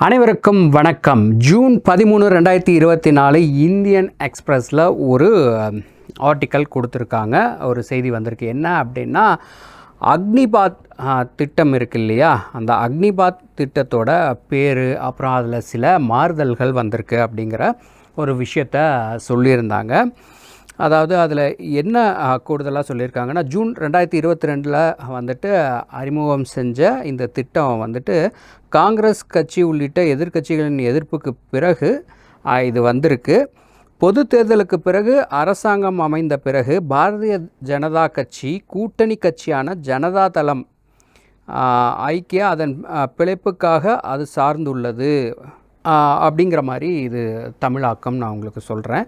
அனைவருக்கும் வணக்கம். ஜூன் பதிமூணு ரெண்டாயிரத்தி இருபத்தி நாலு இந்தியன் எக்ஸ்பிரஸில் ஒரு ஆர்டிக்கல் கொடுத்துருக்காங்க. ஒரு செய்தி வந்திருக்கு. என்ன அப்படின்னா அக்னிபாத் திட்டம் இருக்கு இல்லையா? அந்த அக்னிபாத் திட்டத்தோட பேர் அப்புறம் அதில் சில மாறுதல்கள் வந்திருக்கு அப்படிங்கிற ஒரு விஷயத்த சொல்லியிருந்தாங்க. அதாவது அதில் என்ன கூடுதலாக சொல்லியிருக்காங்கன்னா ஜூன் ரெண்டாயிரத்தி இருபத்தி ரெண்டில் வந்துட்டு அறிமுகம் செஞ்ச இந்த திட்டம் வந்துட்டு காங்கிரஸ் கட்சி உள்ளிட்ட எதிர்க்கட்சிகளின் எதிர்ப்புக்கு பிறகு இது வந்திருக்கு. பொது தேர்தலுக்கு பிறகு அரசாங்கம் அமைந்த பிறகு பாரதிய ஜனதா கட்சி கூட்டணி கட்சியான ஜனதா தளம் ஐக்கிய அதன் பிழைப்புக்காக அது சார்ந்துள்ளது. அப்படிங்கிற மாதிரி இது தமிழாக்கம் நான் உங்களுக்கு சொல்கிறேன்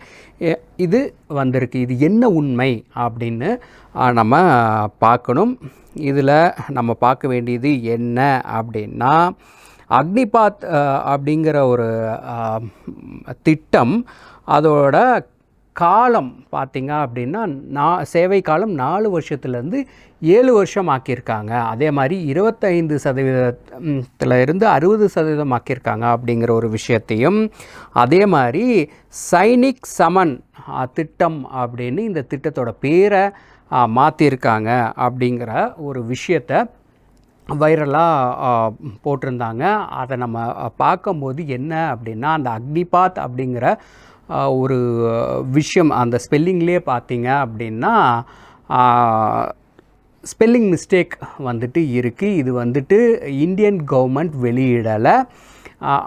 இது வந்திருக்கு. இது என்ன உண்மை அப்படின்னு நம்ம பார்க்கணும். இதில் நம்ம பார்க்க வேண்டியது என்ன அப்படின்னா அக்னிபாத் அப்படிங்கிற ஒரு திட்டம் அதோட காலம் பார்த்திங்க அப்படின்னா நா சேவை காலம் நாலு வருஷத்துலேருந்து ஏழு வருஷம் ஆக்கியிருக்காங்க அதே மாதிரி இருபத்தைந்து சதவீதத்தில் இருந்து அறுபது சதவீதம் ஆக்கியிருக்காங்க அப்படிங்கிற ஒரு விஷயத்தையும். அதே மாதிரி சைனிக் சமன் திட்டம் அப்படின்னு இந்த திட்டத்தோட பேரை மாற்றிருக்காங்க அப்படிங்கிற ஒரு விஷயத்தை வைரலாக போட்டிருந்தாங்க. அதை நம்ம பார்க்கும்போது என்ன அப்படின்னா அந்த அக்னிபாத் அப்படிங்கிற ஒரு விஷயம் அந்த ஸ்பெல்லிங்லேயே பார்த்தீங்க அப்படின்னா ஸ்பெல்லிங் மிஸ்டேக் வந்துட்டு இருக்குது இது வந்துட்டு இந்தியன் கவர்மெண்ட் வெளியிடலை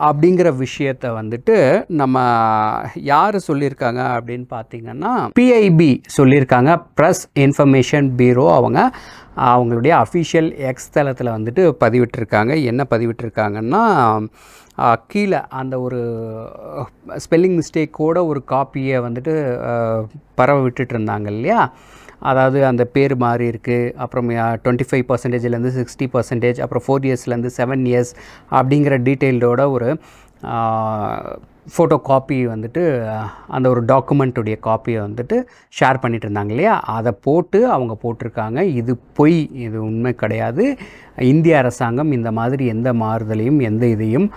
அப்படிங்கிற விஷயத்தை வந்துட்டு நம்ம யார் சொல்லியிருக்காங்க அப்படின்னு பார்த்தீங்கன்னா பிஐபி சொல்லியிருக்காங்க. ப்ரெஸ் இன்ஃபர்மேஷன் பீரோ அவங்க அவங்களுடைய அஃபிஷியல் எக்ஸ் தளத்தில் வந்துட்டு பதிவிட்டிருக்காங்க. என்ன பதிவிட்டிருக்காங்கன்னா கீழே அந்த ஒரு ஸ்பெல்லிங் மிஸ்டேக்கோட ஒரு காப்பியை வந்துட்டு பரவ விட்டுட்டு இருந்தாங்க இல்லையா? அதாவது அந்த பேர் மாறி இருக்குது அப்புறம் டுவெண்ட்டி ஃபைவ் பர்சன்டேஜ்லேருந்து சிக்ஸ்டி பர்சன்டேஜ் அப்புறம் ஃபோர் இயர்ஸ்லேருந்து செவன் இயர்ஸ் அப்படிங்கிற டீட்டெயில்டோட ஒரு ஃபோட்டோ காப்பி வந்துட்டு அந்த ஒரு டாக்குமெண்ட்டுடைய காப்பியை வந்துட்டு ஷேர் பண்ணிட்டு இருந்தாங்க இல்லையா? அதை போட்டு அவங்க போட்டிருக்காங்க. இது பொய் இது உண்மை கிடையாது. இந்திய அரசாங்கம் இந்த மாதிரி எந்த மாறுதலையும் எந்த இதையும்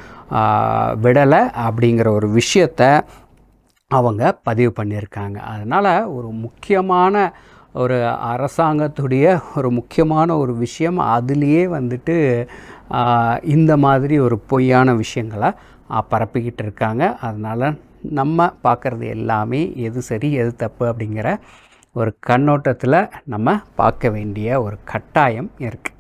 விடலை அப்படிங்கிற ஒரு விஷயத்தை அவங்க பதிவு பண்ணியிருக்காங்க. அதனால் ஒரு முக்கியமான ஒரு அரசாங்கத்துடைய ஒரு முக்கியமான ஒரு விஷயம். அதுலேயே வந்துட்டு இந்த மாதிரி ஒரு பொய்யான விஷயங்களை பரப்பிக்கிட்டு இருக்காங்க. அதனால் நம்ம பார்க்குறது எல்லாமே எது சரி எது தப்பு அப்படிங்கிற ஒரு கண்ணோட்டத்தில் நம்ம பார்க்க வேண்டிய ஒரு கட்டாயம் இருக்குது